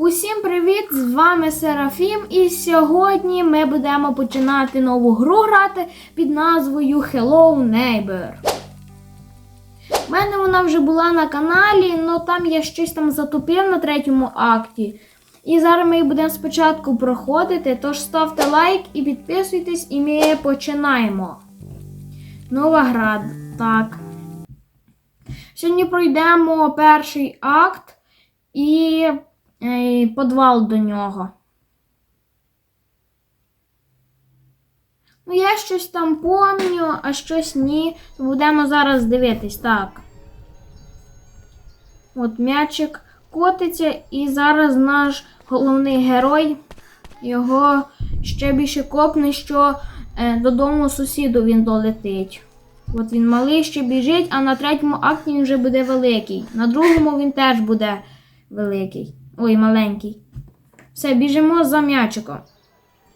Усім привіт! З вами Серафім, і сьогодні ми будемо починати нову гру грати під назвою Hello Neighbor. У мене вона вже була на каналі, але там я щось там затупив на третьому акті. І зараз ми її будемо спочатку проходити, тож ставте лайк і підписуйтесь, і ми починаємо. Нова гра. Так. Сьогодні пройдемо перший акт і е, підвал до нього. Ну, я щось там помню, а щось ні. Будемо зараз дивитись. Так. От м'ячик котиться, і зараз наш головний герой його ще більше копне, що е, додому сусіду він долетить. От він малий ще біжить, а на третьому акті він вже буде великий. На другому він теж буде великий. Ой, маленький. Все, біжимо за м'ячиком.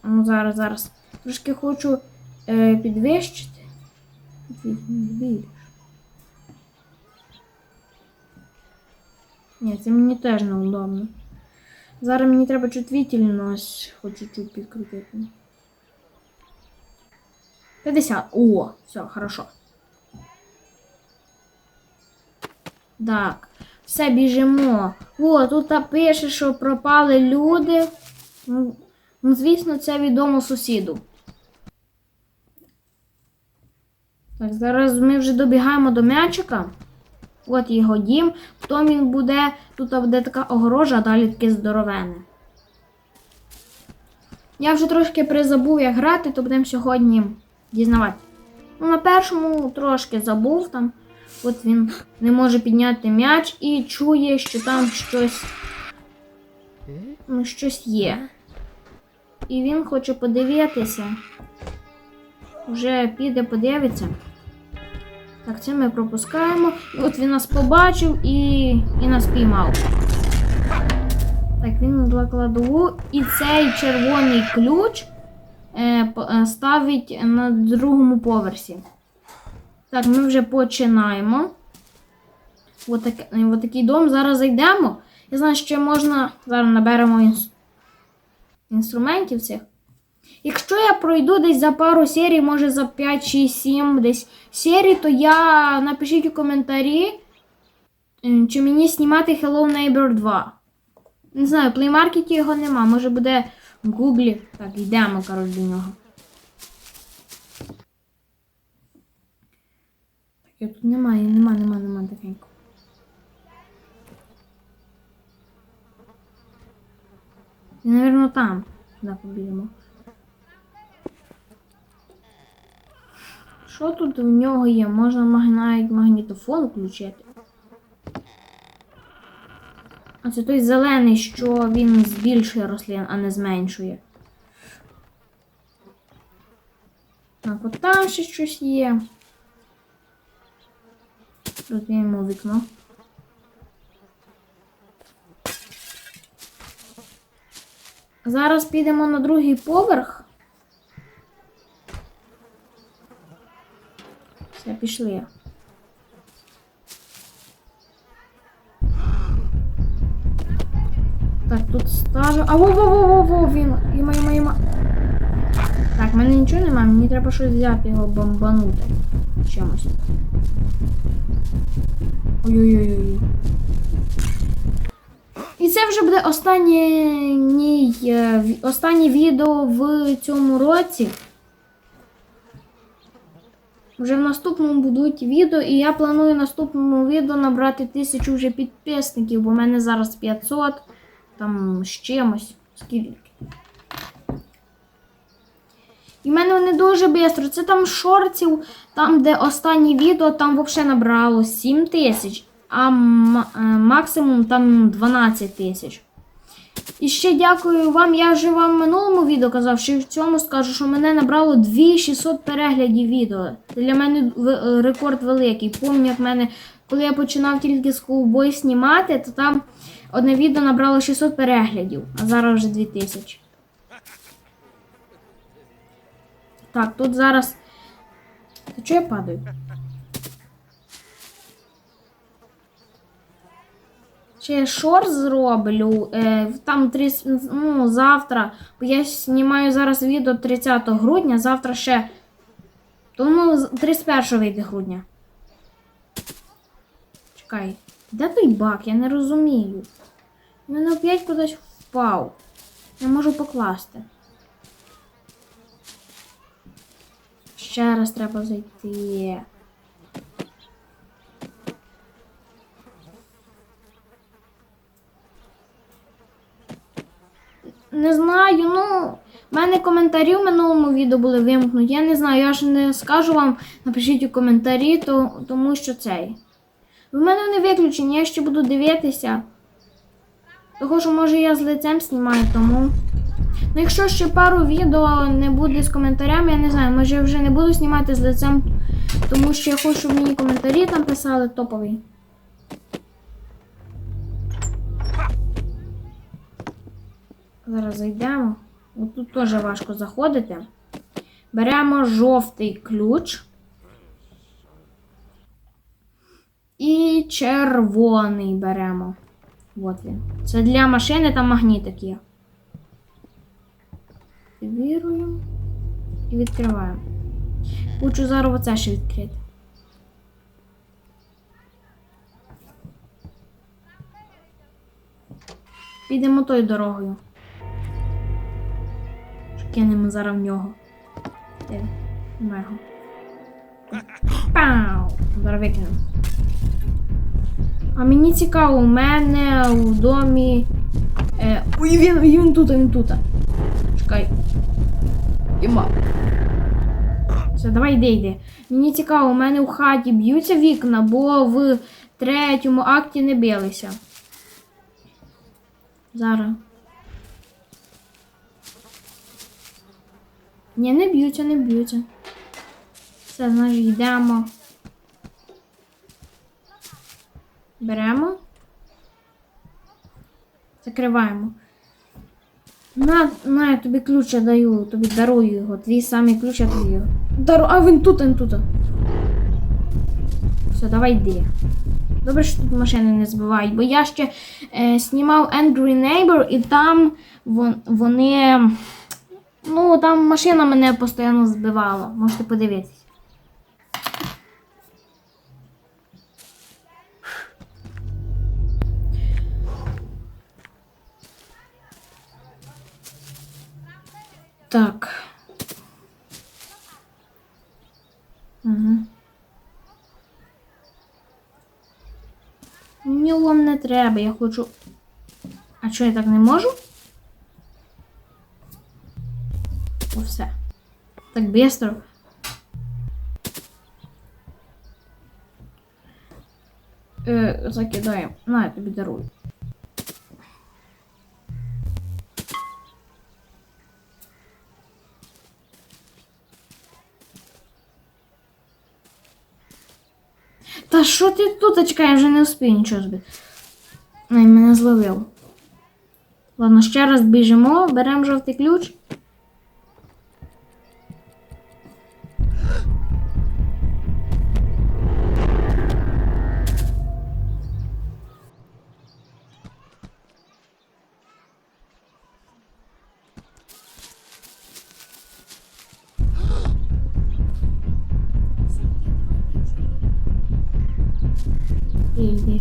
Ну, зараз, зараз. Трошки хочу е, підвищити. Ні, це мені теж неудобно. Зараз мені треба чутвітельність хоч чуть-чуть підкрутити. 50. О, все, хорошо. Так, все біжимо. О, тут пише, що пропали люди. Ну, ну, звісно, це відомо сусіду. Так, зараз ми вже добігаємо до м'ячика. От його дім. Потім він буде. Тут буде така огорожа, а далі таке здоровене. Я вже трошки призабув, як грати, то будемо сьогодні дізнавати. Ну, на першому трошки забув там. От він не може підняти м'яч і чує, що там щось, ну, щось є. І він хоче подивитися. Вже піде, подивиться. Так, це ми пропускаємо. І от він нас побачив і, і нас піймав. Так, він на кладову. І цей червоний ключ е, е, ставить на другому поверсі. Так, ми вже починаємо. От, так, такий дом. Зараз зайдемо. Я знаю, що можна. Зараз наберемо інс... інструментів цих. Якщо я пройду десь за пару серій, може за 5 чи 7 десь серій, то я напишіть у коментарі, чи мені знімати Hello Neighbor 2. Не знаю, в Market його нема, може буде в Гуглі. Так, йдемо, коротше, до нього. Я тут немає, нема, нема, нема тихенько. І, напевно, там. Сюди побіжимо. Що тут в нього є? Можна навіть магнітофон включити. А це той зелений, що він збільшує рослин, а не зменшує. Так, от там ще щось є. Розуміємо вікно. Зараз підемо на другий поверх. Все, пішли. Так, тут ставлю. А во-во-во-во-во, він. Іма, іма, іма. Так, в мене нічого немає, мені треба щось взяти його бомбанути. Чимось. Ой-ой-ой. І це вже буде останнє, е, останнє відео в цьому році. Вже в наступному будуть відео, і я планую в наступному відео набрати тисячу вже підписників, бо в мене зараз 500, там з чимось. Скільки. І в мене вони дуже швидко. Це там шортів, там, де останнє відео, там взагалі набрало 7 тисяч, а е, максимум там 12 тисяч. І ще дякую вам. Я вже вам в минулому відео казав, що в цьому скажу, що мене набрало 2600 переглядів відео. Для мене е, рекорд великий. Помню, як мене, коли я починав тільки з Schoolboy знімати, то там одне відео набрало 600 переглядів, а зараз вже 2000. Так, тут зараз. Та чого я падаю? Ще шорт зроблю. Е, там 30, ну, завтра. Бо я знімаю зараз відео 30 грудня, завтра ще. Тому 31 вийде грудня. Чекай, де той бак? Я не розумію. Він опять кудись впав. Не можу покласти. Ще раз треба зайти. Не знаю, ну. в мене коментарі в минулому відео були вимкнуті. Я не знаю, я ж не скажу вам, напишіть у коментарі, то, тому що цей. В мене вони виключені, я ще буду дивитися. Того, що може я з лицем знімаю, тому. Ну, якщо ще пару відео не буде з коментарями, я не знаю, може я вже не буду знімати з лицем, тому що я хочу, щоб мені коментарі там писали топові. Зараз зайдемо. От тут теж важко заходити. Беремо жовтий ключ. І червоний беремо. От він. Це для машини там магнітик є. Активіруємо і відкриваємо. Хочу зараз оце ще відкрити. Підемо тою дорогою. Кинемо зараз в нього. Де. Пау! Зараз викинемо. А мені цікаво, у мене у домі. Е, ой, він, він тут, він тут. Чекай. Іма. Все, давай йди, йди. Мені цікаво, у мене в хаті б'ються вікна, бо в третьому акті не билися. Зараз. Ні, не б'ються, не б'ються. Все, значить, йдемо. Беремо. Закриваємо. На, на, я тобі ключ я даю, тобі дарую його. Твій самий ключ я тобі його. Дару... А він тут, він тут. Все, давай йди. Добре, що тут машини не збивають, бо я ще е, знімав Angry Neighbor і там вон, вони. Ну, там машина мене постійно збивала. Можете подивитись. Так. Угу. Мені лом не треба, я хочу. А що я так не можу? О, все. Так быстро. Е, закидаємо. На, я тобі дарую. Що ти тут чекай, я вже не успію нічого збити. Ай, мене зловив. Ладно, ще раз біжимо, беремо жовтий ключ. Іди.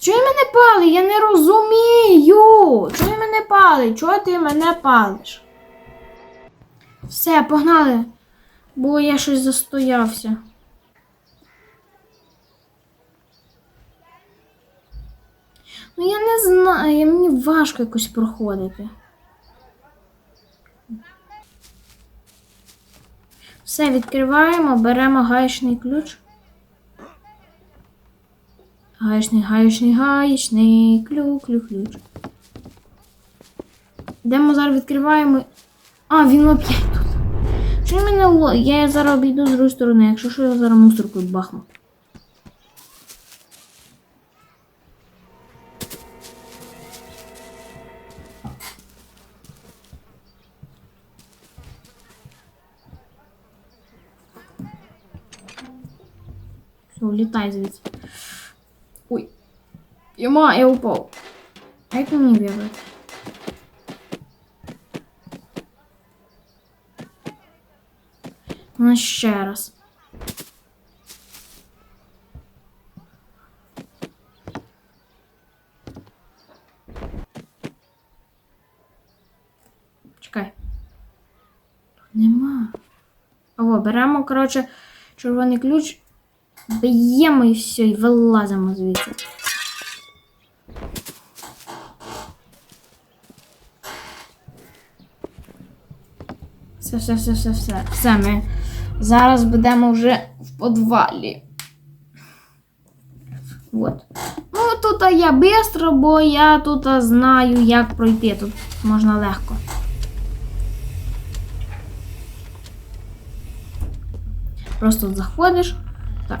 Чого мене пали? Я не розумію. Чого мене пали? Чого ти мене палиш? Все, погнали, бо я щось застоявся. Ну я не знаю, мені важко якось проходити. Все, відкриваємо, беремо гаєчний ключ. Гаєчний, гаєчний, гаєчний, клю, клю, ключ. Йдемо зараз відкриваємо. А, він опять тут. Що мене? Я зараз обійду з другої сторони, якщо що я зараз мусоркою бахну. Улітай звідси. Ой. Йома, я упав. А як мені вибрати? Ну, ще раз. Чекай. Тут нема. О, беремо, коротше, червоний ключ, б'ємо і все, і вилазимо звідси. Все, все, все, все, все. Все, ми зараз будемо вже в подвалі. Вот. Ну, тут я швидко, бо я тут знаю, як пройти. Тут можна легко. Просто заходиш. Так.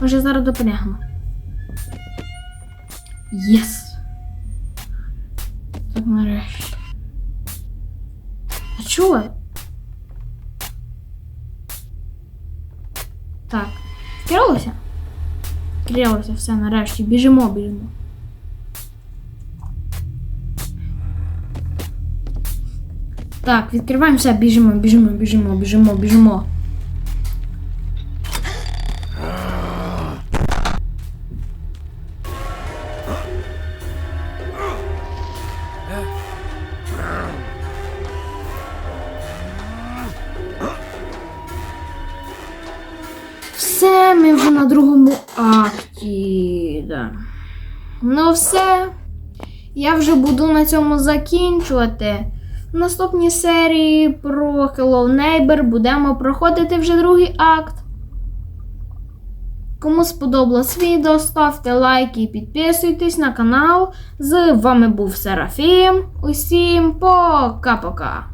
Забиваємо. Може зараз допрягну. Єс! Так нарешті. А чого? Так. Вкрилося? Вкрилося все нарешті. Біжимо, біжимо. Так, відкриваємо все, біжимо, біжимо, біжимо, біжимо, біжимо. Акті. Да. Ну все. Я вже буду на цьому закінчувати. В наступній серії про Hello Neighbor будемо проходити вже другий акт. Кому сподобалось відео, ставте лайки і підписуйтесь на канал. З вами був Серафім. Усім пока-пока!